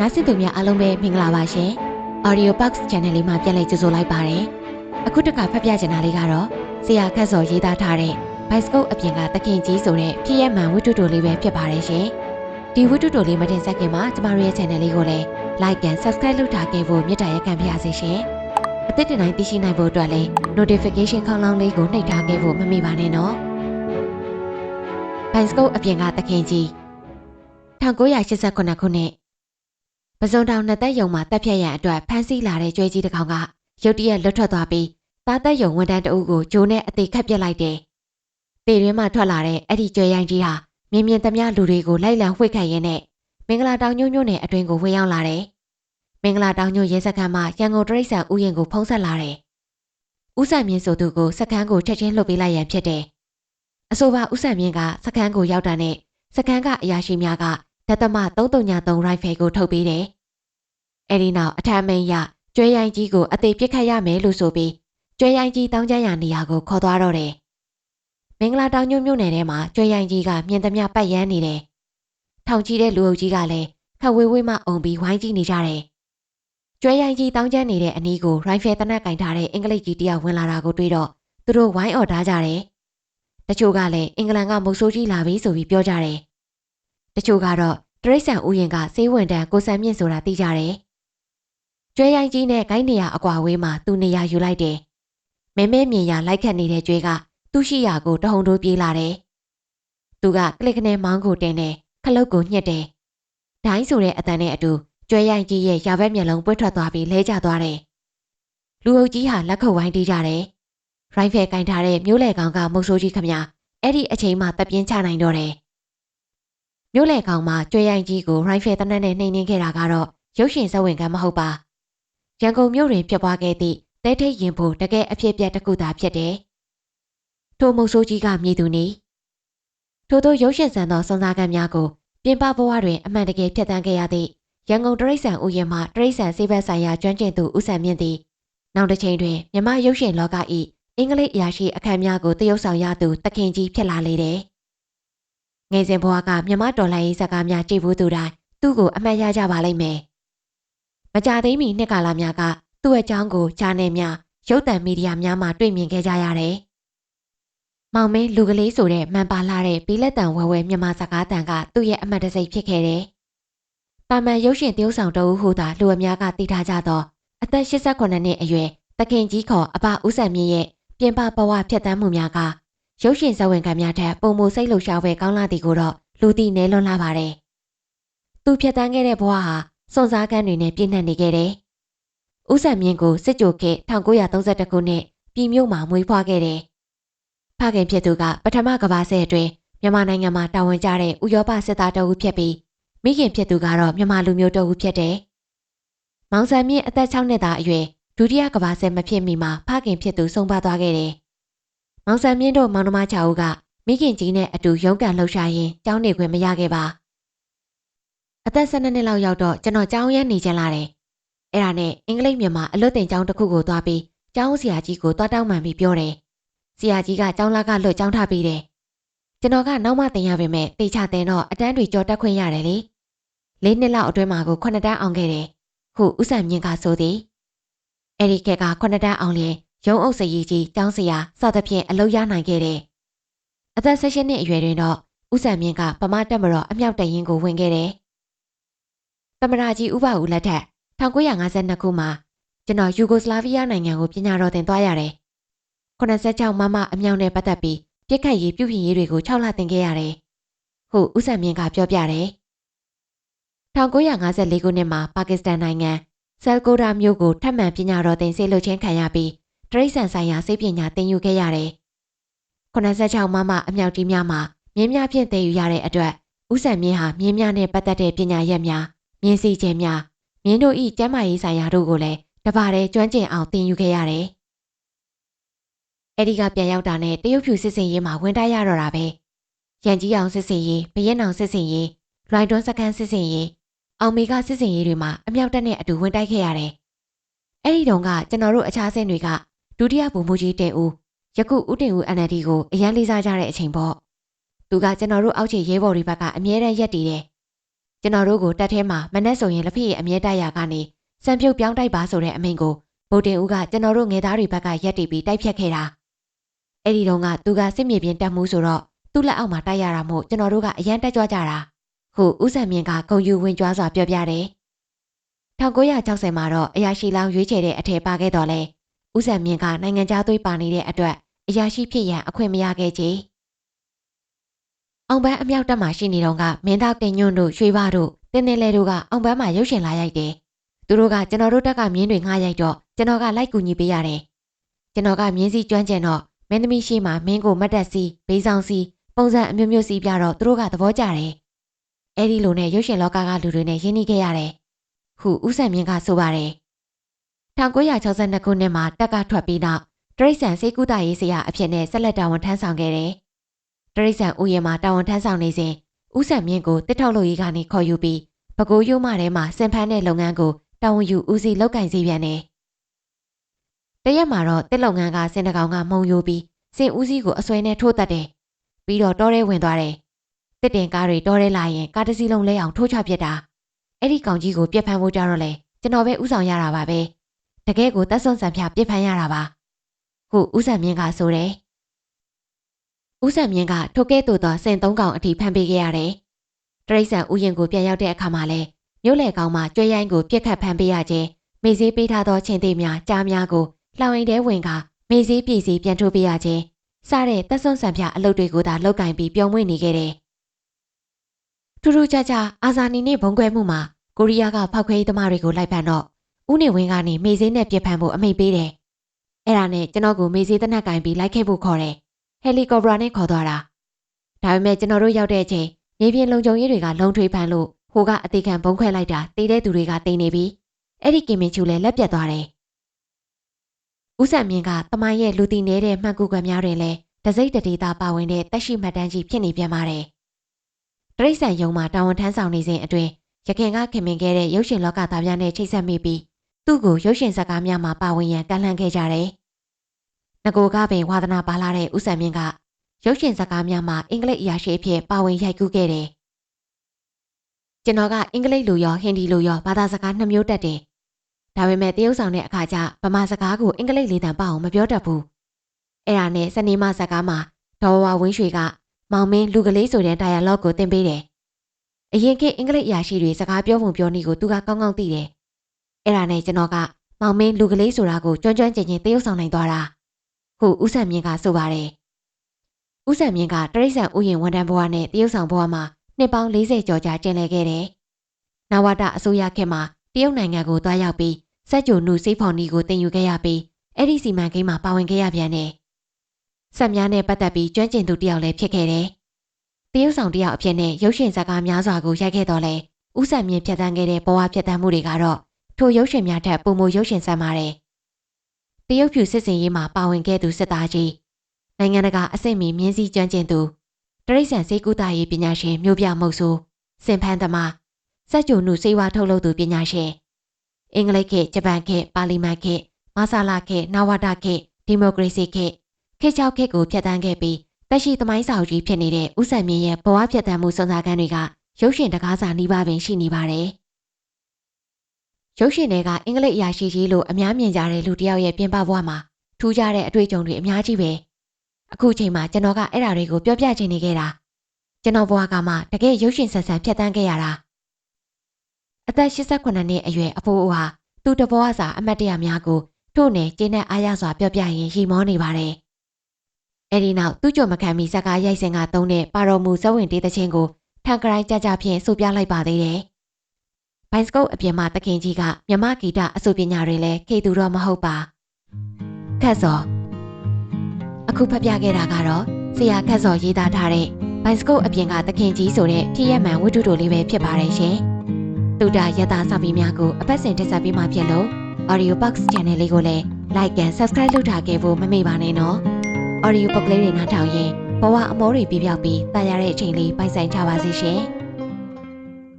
နားဆင်သူများအားလုံးပဲမင်္ဂလာပါရှင်။ Audio Box Channel လေးမှာပြန်လည်ကြိုဆိုလိုက်ပါရစေ။အခုတစ်ခါဖတ်ပြချင်တာလေးကတော့ဆရာခတ်စော်ရေးသားထားတဲ့ Bioscope အပြင်ကတခင်ကြီးဆိုတဲ့ဖြစ်ရမှန်ဝတ္ထုတိုလေးပဲဖြစ်ပါတယ်ရှင်။ဒီဝတ္ထုတိုလေးမတင်ဆက်ခင်မှာကျမတို့ရဲ့ channel လေးကိုလည်း like and subscribe လုပ်ထားခဲ့ဖို့မြတ်တာရက်ခံပါရစေရှင်။အသစ်တင်တိုင်းသိရှိနိုင်ဖို့အတွက်လည်း notification ခေါင်းလောင်းလေးကိုနှိပ်ထားခဲ့ဖို့မမေ့ပါနဲ့နော်။ Bioscope အပြင်ကတခင်ကြီး1989ခုနှစ် ပဇွန်တောင်နှစ်သက်ယုံမှာတက်ဖြတ်ရန်အတွက်ဖမ်းဆီးလာတဲ့ကြွဲကြီးတစ်ကောင်ကရုတ်တရက်လွတ်ထွက်သွားပြီးသားသက်ယုံဝန်တန်းတအုပ်ကိုဂျိုးနဲ့အသေးခတ်ပစ်လိုက်တယ်။ပေရင်းမှထွက်လာတဲ့အဲ့ဒီကြွဲရိုင်းကြီးဟာမြင်မြင်သမျှလူတွေကိုလိုက်လံဝှိတ်ခတ်ရင်းနဲ့မင်္ဂလာတောင်ညွန့်ညွန့်နဲ့အတွင်ကိုဝင်ရောက်လာတယ်။မင်္ဂလာတောင်ညွန့်ရဲစခန်းမှာရန်ကုန်တရိတ်ဆန်ဥယျာဉ်ကိုဖုံးဆက်လာတယ်။ဥဆန်မြင့်ဆိုသူကိုစခန်းကိုချက်ချင်းလှုပ်ပေးလိုက်ရန်ဖြစ်တယ်။အဆိုပါဥဆန်မြင့်ကစခန်းကိုရောက်တာနဲ့စခန်းကအရာရှိများက ဒသမ333ရိုင်ဖယ်ကိုထုတ်ပေးတယ်။အဲဒီနောက်အထမ်းမိန်ရကျွဲရိုင်းကြီးကိုအသေးပစ်ခတ်ရမယ်လို့ဆိုပြီးကျွဲရိုင်းကြီးတောင်းကျမ်းရာနေရာကိုခေါ်သွားတော့တယ်။မင်္ဂလာတောင်ညွန့်မြို့နယ်ထဲမှာကျွဲရိုင်းကြီးကမြင်သမျှပတ်ရမ်းနေတယ်။ထောင်ကြီးတဲ့လူအုပ်ကြီးကလည်းခက်ဝေးဝေးမှအုံပြီးဝိုင်းကြည့်နေကြတယ်။ကျွဲရိုင်းကြီးတောင်းကျမ်းနေတဲ့အနီးကိုရိုင်ဖယ်တနက်ကင်ထားတဲ့အင်္ဂလိပ်ကြီးတယောက်ဝင်လာတာကိုတွေ့တော့သူတို့ဝိုင်းអော်ထားကြတယ်။တချို့ကလည်းအင်္ဂလန်ကမုတ်ဆိုးကြီးလာပြီဆိုပြီးပြောကြတယ်။ တချို့ကတော့တရိတ်ဆန်ဥယျင်ကစေးဝင်တန်းကိုစံမြင့်ဆိုတာသိကြတယ်။ကျွဲရိုင်းကြီးနဲ့ဂိုင်းနေရအကွာဝေးမှာသူနေရယူလိုက်တယ်။မဲမဲမြင်ရလိုက်ခတ်နေတဲ့ကျွဲကသူ့ရှိရာကိုတဟုန်တိုးပြေးလာတယ်။သူကကလစ်ကနေမောင်းကိုတင်တယ်ခလုတ်ကိုညှစ်တယ်။ဒိုင်းဆိုတဲ့အတန်နဲ့အတူကျွဲရိုင်းကြီးရဲ့ရာဘက်မျက်လုံးပွက်ထွက်သွားပြီးလဲကျသွားတယ်။လူအုပ်ကြီးဟာလက်ခုပ်ဝိုင်းတီးကြတယ်။ရိုင်းဖယ်ကင်ထားတဲ့မျိုးလေကောင်ကမုတ်ဆိုးကြီးခမအဲ့ဒီအချိန်မှတပ်ပြင်းချနိုင်တော့တယ်။ မြို့လေကောင်မှာကျွဲရိုင်းကြီးကိုရိုင်ဖယ်တနက်နဲ့နှိမ်နှင်းခဲ့တာကတော့ရုပ်ရှင်ဇဝင်ကမဟုတ်ပါရန်ကုန်မြို့တွင်ဖြစ်ပွားခဲ့သည့်တဲထိတ်ရင်ဖို့တကယ်အဖြစ်ပြက်တစ်ခုသာဖြစ်တယ်ထိုမုတ်ဆိုးကြီးကမြည်သူနီထို့သောရုပ်ရှင်ဆန်သောစွန်စားကံများကိုပြင်ပဘဝတွင်အမှန်တကယ်ဖြစ်တမ်းခဲ့ရသည့်ရန်ကုန်တရိတ်ဆန်ဥယျာဉ်မှတရိတ်ဆန်စေဘက်ဆိုင်ရာကျွမ်းကျင်သူဦးဆန်မြင့်သည်နောက်တစ်ချိန်တွင်မြမရုပ်ရှင်လောက၏အင်္ဂလိပ်အရာရှိအခမ်းများကိုတရုပ်ဆောင်ရသူတခင်ကြီးဖြစ်လာလေတယ် ငယ်စဉ်ဘဝကမြမတော်လှန်ရေးဇာတ်ကားများကြည့်ဘူးသူတိုင်းသူ့ကိုအမှတ်ရကြပါလိမ့်မယ်။မကြသေးမီနှစ်ကာလများကသူ့အကြောင်းကိုဂျာနယ်များရုပ်သံမီဒီယာများမှာတွေ့မြင်ခဲ့ကြရတယ်။မောင်မင်းလူကလေးဆိုတဲ့မှန်ပါလာတဲ့ဘီလက်တန်ဝဲဝဲမြမစကားတန်ကသူ့ရဲ့အမှတ်တစိတ်ဖြစ်ခဲ့တယ်။တာမန်ရုပ်ရှင်တရုပ်ဆောင်တဦးဟူသာလူအများကသိထားကြသောအသက်89နှစ်အရွယ်တခင်ကြီးခေါ်အဘဦးဆန်မြင့်ရဲ့ပြင်ပဘဝဖြတ်တန်းမှုများက ရုပ်ရှင်ဇဝင်ကများထက်ပုံမစိတ်လှုပ်ရှားပွဲကောင်းလာသည်ကိုတော့လူသိနေလွန်လာပါတယ်။သူဖြတ်တန်းခဲ့တဲ့ဘဝဟာစွန်စားကန်းတွေနဲ့ပြည့်နှက်နေခဲ့တယ်။ဦးဆန်မြင့်ကိုစစ်ကြိုခေ1932ခုနှစ်ပြည်မြို့မှာမွေးဖွားခဲ့တယ်။ဖခင်ဖြစ်သူကပထမကမ္ဘာစစ်အတွင်းမြန်မာနိုင်ငံမှာတာဝန်ကျတဲ့ဥရောပစစ်သားတအုပ်ဖြစ်ပြီးမိခင်ဖြစ်သူကတော့မြန်မာလူမျိုးတအုပ်ဖြစ်တယ်။မောင်ဆန်မြင့်အသက်6နှစ်သားအရွယ်ဒုတိယကမ္ဘာစစ်မဖြစ်မီမှာဖခင်ဖြစ်သူဆုံးပါသွားခဲ့တယ်။ မောင်ဆန်မြင့်တို့မောင်နှမ6ဦးကမိခင်ကြီးနဲ့အတူရုန်းကန်လှုပ်ရှားရင်းကျောင်းနေခွင့်မရခဲ့ပါအသက်12နှစ်လောက်ရောက်တော့ကျွန်တော်ကျောင်းရမ်းနေချင်လာတယ်အဲ့ဒါနဲ့အင်္ဂလိပ်မြန်မာအလွတ်တင်ကျောင်းတစ်ခုကိုသွားပြီးကျောင်းဆရာကြီးကိုသွားတောင်းပန်ပြီးပြောတယ်ဆရာကြီးကကျောင်းလာကလွတ်ကျောင်းထားပြီးတယ်ကျွန်တော်ကနောက်မှတင်ရပေမဲ့တေချာတင်တော့အတန်းတွေကြော်တက်ခွင့်ရတယ်လေလေးနှစ်လောက်အတွင်းမှာကို9တန်းအောင်ခဲ့တယ်ခုဥဆန်မြင့်ကဆိုသည်အဲ့ဒီကက်က9တန်းအောင်လျင် ရုံးအုပ်စရီကြီးကျောင်းဆရာစသဖြင့်အလုပ်ရနိုင်ခဲ့တယ်အသက်16နှစ်အရွယ်တွင်တော့ဦးစံမြင့်ကပမတက်မတော်အမြောက်တရင်ကိုဝင်ခဲ့တယ်။သမရာကြီးဥပဦးလက်ထက်1952ခုမှာကျွန်တော်ယူဂိုစလာဗီးယားနိုင်ငံကိုပညာတော်သင်သွားရတယ်။86မမအမြောက်နဲ့ပတ်သက်ပြီးပြစ်ခတ်ရေးပြုပြင်ရေးတွေကို6လသင်ခဲ့ရတယ်။ဟုတ်ဦးစံမြင့်ကပြောပြတယ်။1954ခုနှစ်မှာပါကစ္စတန်နိုင်ငံဆယ်ကိုဒါမြို့ကိုထပ်မံပညာတော်သင်ဆေးလုပ်ချင်းခံရပြီး တရိတ်ဆန်ဆိုင်ရာစိတ်ပညာသင်ယူခဲ့ရတယ်။86မမအမြောက်တီးများမှာမြင်းများဖြင့်တည်ယူရတဲ့အတွက်ဥဆန်မြင်းဟာမြင်းများနဲ့ပတ်သက်တဲ့ပညာရက်များမြင်းစီခြင်းများမြင်းတို့ဤကျမ်းမာရေးဆိုင်ရာတို့ကိုလည်းတပါးတည်းကျွမ်းကျင်အောင်သင်ယူခဲ့ရတယ်။အဲဒီကပြန်ရောက်တာနဲ့တရုတ်ဖြူစစ်စင်ရေးမှာဝင်တိုက်ရတော့တာပဲ။ရန်ကြီးအောင်စစ်စင်ရေး၊ဘရဲနောင်စစ်စင်ရေး၊လွိုင်တွန်းစကန်စစ်စင်ရေးအောင်မေကစစ်စင်ရေးတွေမှာအမြောက်တက်နဲ့အတူဝင်တိုက်ခဲ့ရတယ်။အဲဒီတုန်းကကျွန်တော်တို့အခြားဆင်းတွေက ဒုတိယဗိုလ်မှူးကြီးတင်ဦးယခုဦးတင်ဦး NLD ကိုအရန်လေးစားကြတဲ့အချိန်ပေါ့သူကကျွန်တော်တို့အောက်ခြေရဲဘော်တွေဘက်ကအမြဲတမ်းရက်တည်တယ်ကျကျွန်တော်တို့ကိုတက်ထဲမှာမနဲ့ဆိုရင်လက်ဖက်ရဲ့အမြဲတိုက်ရာကနေစံပြုတ်ပြောင်းတိုက်ပါဆိုတဲ့အမိန့်ကိုဗိုလ်တင်ဦးကကျွန်တော်တို့ငယ်သားတွေဘက်ကရက်တီပြီးတိုက်ဖြတ်ခဲ့တာအဲ့ဒီတော့ကသူကစစ်မြေပြင်တက်မှုဆိုတော့သူ့လက်အောက်မှာတိုက်ရတာမို့ကျွန်တော်တို့ကအရန်တက်ကြွကြတာခုဦးစံမြင့်ကဂုံယူဝင်ကြွားစွာပြောပြတယ်1960မှာတော့အရာရှိလောင်းရွေးချယ်တဲ့အထက်ပါခဲ့တော့လဲ ဦးစံမြင့်ကနိုင်ငံခြားသွေးပါနေတဲ့အတွက်အရာရှိဖြစ်ရန်အခွင့်မရခဲ့ကြအောင်ပန်းအမြောက်တက်မှာရှိနေတော့ကမင်းသားတင်ညွန့်တို့ရွှေဘတို့တင်းတင်းလဲတို့ကအောင်ပန်းမှာရုပ်ရှင်လာရိုက်တယ်သူတို့ကကျွန်တော်တို့တက်ကမြင်းတွေငှားရိုက်တော့ကျွန်တော်ကလိုက်ကူညီပေးရတယ်ကျွန်တော်ကမြင်းစည်းကျွမ်းကျင်တော့မင်းသမီးရှိမှမင်းကိုမတ်တက်စီဘေးဆောင်စီပုံစံအမျိုးမျိုးစီပြတော့သူတို့ကသဘောကျတယ်အဲ့ဒီလိုနဲ့ရုပ်ရှင်လောကကလူတွေနဲ့ရင်းနှီးခဲ့ရတယ်ခုဦးစံမြင့်ကဆိုပါတယ် 1962ခုနှစ်မှာတက်ကထွက်ပြီးနောက်တရိษံစေကူတာရေးဆရာအဖြစ်နဲ့ဆက်လက်တာဝန်ထမ်းဆောင်ခဲ့တယ်။တရိษံဥယျာဉ်မှာတာဝန်ထမ်းဆောင်နေစဉ်ဦးစံမြင့်ကိုတစ်ထောက်လို့ရေးကနေခေါ်ယူပြီးပကိုးရိုးမထဲမှာစင်ဖန်းတဲ့လုပ်ငန်းကိုတာဝန်ယူဦးစီးလုပ်ကင်စီပြန်တယ်။တရက်မှာတော့တစ်လုပ်ငန်းကစင်တကောင်ကမုံယိုပြီးစင်ဦးစီးကိုအစွဲနဲ့ထိုးတက်တယ်။ပြီးတော့တောထဲဝင်သွားတယ်။တစ်တင်ကားတွေတောထဲလာရင်ကားတစ်စီးလုံးလဲအောင်ထိုးချပစ်တာ။အဲ့ဒီကောင်ကြီးကိုပြက်ဖမ်းဖို့ကြတော့လေကျွန်တော်ပဲဥဆောင်ရတာပါပဲ။ တကယ်ကိုတက်ဆွန်ဆန်ဖြပြစ်ဖမ်းရတာပါဟုဦးစံမြင့်ကဆိုတယ်ဦးစံမြင့်ကထိုကဲ့သို့သောစင်သုံးကောင်အထိဖမ်းပေးခဲ့ရတယ်တရိษံဥယျာဉ်ကိုပြန်ရောက်တဲ့အခါမှာလဲမြို့လေကောင်မှကြွဲရိုင်းကိုပြစ်ခတ်ဖမ်းပေးရခြင်းမေစည်းပေးထားသောချင်းသေးများကြားများကိုလှောင်အိမ်ထဲဝင်ကမေစည်းပြည်စည်းပြန်ထုတ်ပေးရခြင်းစတဲ့တက်ဆွန်ဆန်ဖြအလုပ်တွေကိုသာလောက်ကင်ပြီးပြောင်းမွေ့နေခဲ့တယ်ထူးထူးခြားခြားအာဇာနည်နဲ့ဘုံခွဲမှုမှာကိုရီးယားကဖောက်ခွဲရေးသမားတွေကိုလိုက်ဖမ်းတော့ ဦးနေဝင်းကနေမေစည်းနဲ့ပြစ်ဖမ်းဖို့အမိန့်ပေးတယ်အဲ့ဒါနဲ့ကျွန်တော်ကိုမေးစေးတနက်ကင်ပြီးလိုက်ခဲ့ဖို့ခေါ်တယ်။ဟယ်လီကော်ပတာနဲ့ခေါ်သွားတာ။ဒါပေမဲ့ကျွန်တော်တို့ရောက်တဲ့အချိန်မြေပြင်လုံခြုံရေးတွေကလုံထွေးဖမ်းလို့ဟိုကအသေးခံဘုံခွဲလိုက်တာတေးတဲ့သူတွေကတိန်နေပြီ။အဲ့ဒီကင်မင်ချူလည်းလက်ပြတ်သွားတယ်။ဦးစံမြင့်ကတမိုင်းရဲ့လူတီနေတဲ့မှန်ကူကွယ်များတွင်လည်းတစိမ့်တတိသားပါဝင်တဲ့တက်ရှိမှတ်တမ်းကြီးဖြစ်နေပြန်ပါတယ်။တရိษံယုံမှာတာဝန်ထမ်းဆောင်နေစဉ်အတွင်းရခင်ကခင်မင်ခဲ့တဲ့ရုပ်ရှင်လောကသားများနဲ့ချိတ်ဆက်မိပြီး သူ့ကိုရုပ်ရှင်ဇာတ်ကားများမှာပါဝင်ရန်ကန့်လန့်ခဲ့ကြတယ်။ငကိုကပင်ဝါသနာပါလာတဲ့ဦးစံမြင့်ကရုပ်ရှင်ဇာတ်ကားများမှာအင်္ဂလိပ်အရာရှိအဖြစ်ပါဝင်ရိုက်ကူးခဲ့တယ်။ကျွန်တော်ကအင်္ဂလိပ်လိုရောဟင်ဒီလိုရောဘာသာစကားနှစ်မျိုးတတ်တယ်။ဒါပေမဲ့တရုတ်ဆောင်တဲ့အခါကျဗမာစကားကိုအင်္ဂလိပ်လေးတန်ပအောင်မပြောတတ်ဘူး။အဲ့ဒါနဲ့စနေမဇာတ်ကားမှာဒေါ်ဝါဝင်းရွှေကမောင်မင်းလူကလေးဆိုတဲ့ dialogue ကိုသင်ပေးတယ်။အရင်ကအင်္ဂလိပ်အရာရှိတွေစကားပြောပုံပြောနည်းကိုသူကကောင်းကောင်းသိတယ် အဲ့ဒါနဲ့ကျွန်တော်ကမောင်မင်းလူကလေးဆိုတာကိုကျွမ်းကျွမ်းကျင်ကျင်တရုပ်ဆောင်နိုင်သွားတာဟုဦးစံမြင့်ကဆိုပါတယ်ဦးစံမြင့်ကတရိษံဥယျာဉ်ဝန်ထမ်းဘဝနဲ့တရုပ်ဆောင်ဘဝမှာနှစ်ပေါင်း40ကျော်ကြာကျင်လည်ခဲ့တယ်နဝတအစိုးရခေတ်မှာတရုတ်နိုင်ငံကိုတွားရောက်ပြီးစက်ကြိုနုစိဖော်နီကိုတင်ယူခဲ့ရပြီးအဲ့ဒီစီမံကိန်းမှာပါဝင်ခဲ့ရပြန်တယ်ဆက်များနဲ့ပတ်သက်ပြီးကျွမ်းကျင်သူတယောက်လည်းဖြစ်ခဲ့တယ်တရုတ်ဆောင်တယောက်အဖြစ်နဲ့ရုပ်ရှင်ဇာတ်ကားများစွာကိုရိုက်ခဲ့တော်လဲဦးစံမြင့်ဖြတ်သန်းခဲ့တဲ့ဘဝဖြတ်သန်းမှုတွေကတော့ ထိုရုပ်ရှင်များထက်ပုံမရုပ်ရှင်ဆန်းပါတယ်။တရုတ်ဖြူစစ်စင်ရေးမှာပါဝင်ခဲ့သူစစ်သားကြီးနိုင်ငံတကာအဆင့်မီမြင်းစည်းကျွမ်းကျင်သူတရိษံစေကူတာရေးပညာရှင်မျိုးပြမုတ်ဆိုးစင်ဖန်းသမားစက်ကြုံနုစေဝါထုတ်လုပ်သူပညာရှင်အင်္ဂလိပ်ခေတ်ဂျပန်ခေတ်ပါလီမန်ခေတ်မဆာလာခေတ်နဝတာခေတ်ဒီမိုကရေစီခေတ်ခေတ်ချောက်ခေတ်ကိုဖျက်ဆီးခဲ့ပြီးတက်ရှိသမိုင်းစာအုပ်ကြီးဖြစ်နေတဲ့ဦးစံမြင့်ရဲ့ဘဝဖြတ်သန်းမှုစွမ်းစားခန်းတွေကရုပ်ရှင်တကားစာနှီးပါပင်ရှိနေပါတယ်။ ရုပ်ရှင်တွေကအင်္ဂလိပ်အရာရှိကြီးလို့အများမြင်ကြတဲ့လူတစ်ယောက်ရဲ့ပြင်ပဘဝမှာထူးခြားတဲ့အတွေ့အကြုံတွေအများကြီးပဲအခုချိန်မှာကျွန်တော်ကအဲ့ဓာတွေကိုပြောပြချင်နေခဲ့တာကျွန်တော်ဘဝကမှတကယ်ရုပ်ရှင်ဆက်ဆံဖြတ်တန်းခဲ့ရတာအသက်89နှစ်အရွယ်အဖိုးအိုဟာသူ့တဘောစာအမတ်တရများကိုထို့နယ်ကျင်းတဲ့အားရစွာပြောပြရင်ရီမောနေပါတယ်အဲ့ဒီနောက်သူ့ကြုံမခံမီဇက်ကားရိုက်စင်ကသုံးတဲ့ပါတော်မူဇဝင်တေးသချင်းကိုထန်ကရိုင်းကြကြဖြင့်ဆိုပြလိုက်ပါသေးတယ် ဘိုင်စကုတ်အပြင်မှာတခင်ကြီးကမြမဂီတအဆိုပညာတွေလည်းခေသူတော့မဟုတ်ပါခက်စောအခုဖတ်ပြခဲ့တာကတော့ဆရာခက်စောရေးသားထားတဲ့ဘိုင်စကုတ်အပြင်ကတခင်ကြီးဆိုတဲ့ဖြစ်ရမှန်ဝတ္ထုတို့လေးပဲဖြစ်ပါတယ်ရှင်တူတာယတာစာပေများကိုအပတ်စဉ်တက်ဆက်ပေးမှဖြစ်လို့ Audio Box Channel လေးကိုလည်း Like and Subscribe လုပ်ထားခဲ့ဖို့မမေ့ပါနဲ့နော် Audio Box လေးတွေနားထောင်ရင်ဘဝအမောတွေပြပြောက်ပြီးတာရတဲ့အချိန်လေးပိုင်ဆိုင်ကြပါစေရှင်